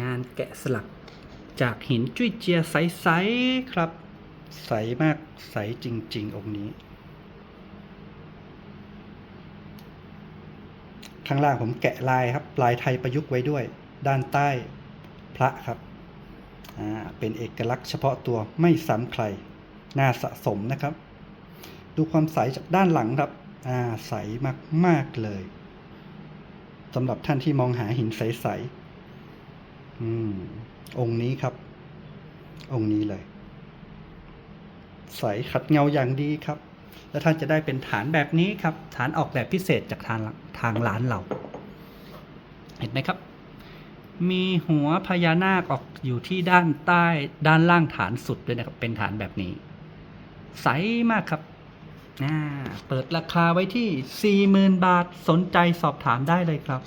งานแกะสลักจากหินจุ้ยเจียใสๆครับ ใสมากใสจริง ๆ องค์นี้ ข้างล่างผมแกะลายครับ ลายไทยประยุกต์ไว้ด้วย ด้านใต้พระครับ เป็นเอกลักษณ์เฉพาะตัวไม่ซ้ำใคร น่าสะสมนะครับ ดูความใสจากด้านหลังครับใสมาก ๆ เลยสำหรับท่านที่มองหาหินใส ๆ อืม องค์นี้ครับ องค์นี้เลย ใสขัดเงาอย่างดีครับ แล้วท่านจะได้เป็นฐานแบบนี้ครับ ฐานออกแบบพิเศษจากทางทางร้านเรา เห็นไหมครับ มีหัวพญานาคออกอยู่ที่ด้านใต้ด้านล่างฐานสุดด้วยนะครับ เป็นฐานแบบนี้ ใสมากครับเปิดราคาไว้ที่ 40,000 บาท สนใจสอบถามได้เลยครับ